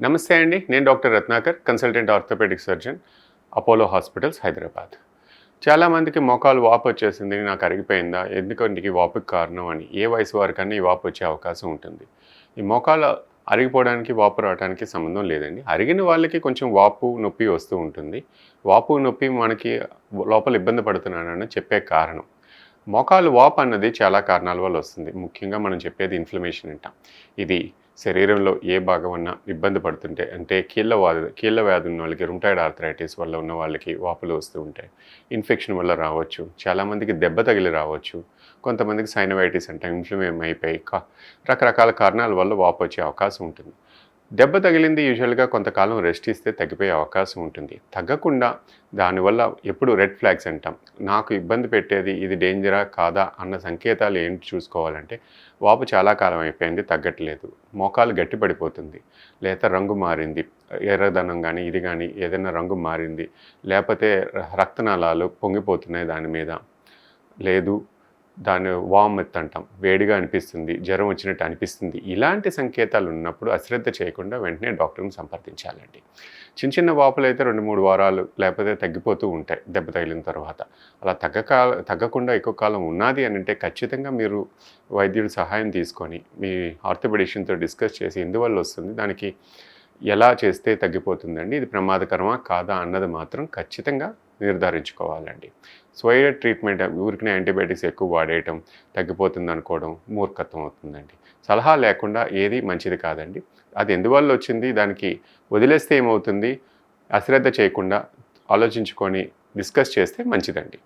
నమస్తే అండి. నేను doctor Ratnakar consultant orthopaedic surgeon Apollo hospitals Hyderabad. చాలామందికి మోకాలు వాపు వచ్చేసింది నాకు అరిగిపోయిందా? ఎందుకంటే వాపుకి కారణం అని. ఏ వయసు వారికన్నా ఈ వాపు వచ్చే అవకాశం ఉంటుంది. ఈ మోకాలు అరిగిపోవడానికి వాపు రావడానికి సంబంధం లేదండి. అరిగిన వాళ్ళకి కొంచెం వాపు నొప్పి వస్తూ ఉంటుంది. వాపు నొప్పి మనకి లోపల ఇబ్బంది పడుతున్నానని చెప్పే కారణం. మోకాలు వాపు అన్నది చాలా కారణాల వల్ల వస్తుంది. ముఖ్యంగా మనం చెప్పేది ఇన్ఫ్లమేషన్ అంటాం. ఇది శరీరంలో ఏ భాగం అన్నా ఇబ్బంది పడుతుంటే అంటే కీళ్ళ వ్యాధి కీళ్ళ వ్యాధి ఉన్న వాళ్ళకి రుంటాయిడ్ ఆర్థరైటిస్ వల్ల ఉన్న వాళ్ళకి వాపులు వస్తూ ఉంటాయి. ఇన్ఫెక్షన్ వల్ల రావచ్చు. చాలామందికి దెబ్బ తగిలి రావచ్చు. కొంతమందికి సైనవైటిస్ అంటే ఇన్ఫ్లమేమ్ అయిపోయి కా రకరకాల కారణాల వల్ల వాపు వచ్చే అవకాశం ఉంటుంది. దెబ్బ తగిలింది యూజువల్గా కొంతకాలం రెస్ట్ ఇస్తే తగ్గిపోయే అవకాశం ఉంటుంది. తగ్గకుండా దానివల్ల ఎప్పుడు రెడ్ ఫ్లాగ్స్ అంటాం. నాకు ఇబ్బంది పెట్టేది ఇది డేంజరా కాదా అన్న సంకేతాలు ఏంటి చూసుకోవాలంటే వాపు చాలా కాలం అయిపోయింది తగ్గట్లేదు. మోకాలు గట్టి పడిపోతుంది. లేదా రంగు మారింది. ఎర్రదనం కానీ ఇది కానీ ఏదైనా రంగు మారింది. లేకపోతే రక్తనాళాలు పొంగిపోతున్నాయి దాని మీద. లేదు దాని వామ్ ఎత్ అంటాం. వేడిగా అనిపిస్తుంది జ్వరం వచ్చినట్టు అనిపిస్తుంది. ఇలాంటి సంకేతాలు ఉన్నప్పుడు అశ్రద్ధ చేయకుండా వెంటనే డాక్టర్ని సంప్రదించాలండి. చిన్న చిన్న వాపులు అయితే రెండు మూడు వారాలు లేకపోతే తగ్గిపోతూ ఉంటాయి దెబ్బ తగిలిన తర్వాత. అలా తగ్గక తగ్గకుండా ఎక్కువ కాలం ఉన్నది అని అంటే ఖచ్చితంగా మీరు వైద్యుడి సహాయం తీసుకొని మీ ఆర్థోపెడిషన్తో డిస్కస్ చేసి ఎందువల్ల వస్తుంది దానికి ఎలా చేస్తే తగ్గిపోతుందండి? ఇది ప్రమాదకరమా? కాదా? అన్నది మాత్రం ఖచ్చితంగా నిర్ధారించుకోవాలండి. స్వయ ట్రీట్మెంట్ ఊరికి యాంటీబయాటిక్స్ ఎక్కువ వాడేయటం తగ్గిపోతుంది అనుకోవడం మూర్ఖత్వం అవుతుందండి. సలహా లేకుండా ఏది మంచిది కాదండి. అది ఎందువల్ల వచ్చింది? దానికి వదిలేస్తే ఏమవుతుంది? అశ్రద్ధ చేయకుండా ఆలోచించుకొని డిస్కస్ చేస్తే మంచిదండి.